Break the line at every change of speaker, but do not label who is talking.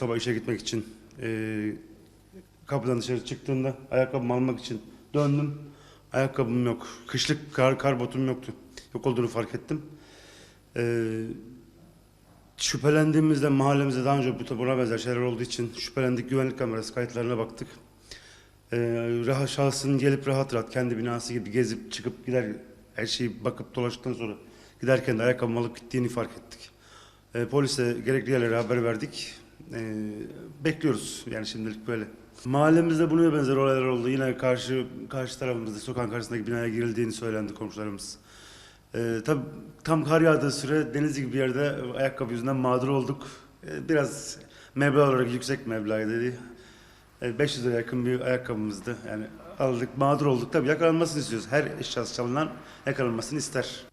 Sabah işe gitmek için e, kapıdan dışarı çıktığımda ayakkabımı almak için döndüm. Ayakkabım yok. Kışlık kar, kar botum yoktu. Yok olduğunu fark ettim. E, şüphelendiğimizde mahallemizde daha önce bu buna benzer şeyler olduğu için şüphelendik. Güvenlik kamerası kayıtlarına baktık. E, rahat, şahsın gelip rahat rahat kendi binası gibi gezip çıkıp gider her şeyi bakıp dolaştıktan sonra giderken de ayakkabımı alıp gittiğini fark ettik. E, polise gerekli yerlere haber verdik. E, bekliyoruz yani şimdilik böyle. Mahallemizde buna benzer olaylar oldu. Yine karşı karşı tarafımızda sokağın karşısındaki binaya girildiğini söylendi komşularımız. E, tabii tam kar yağdığı süre Denizli gibi bir yerde ayakkabı yüzünden mağdur olduk. E, biraz meblağ olarak yüksek meblağ dedi. E, 500 lira yakın bir ayakkabımızdı. Yani aldık, mağdur olduk. Tabii yakalanmasını istiyoruz. Her eşyası çalınan yakalanmasını ister.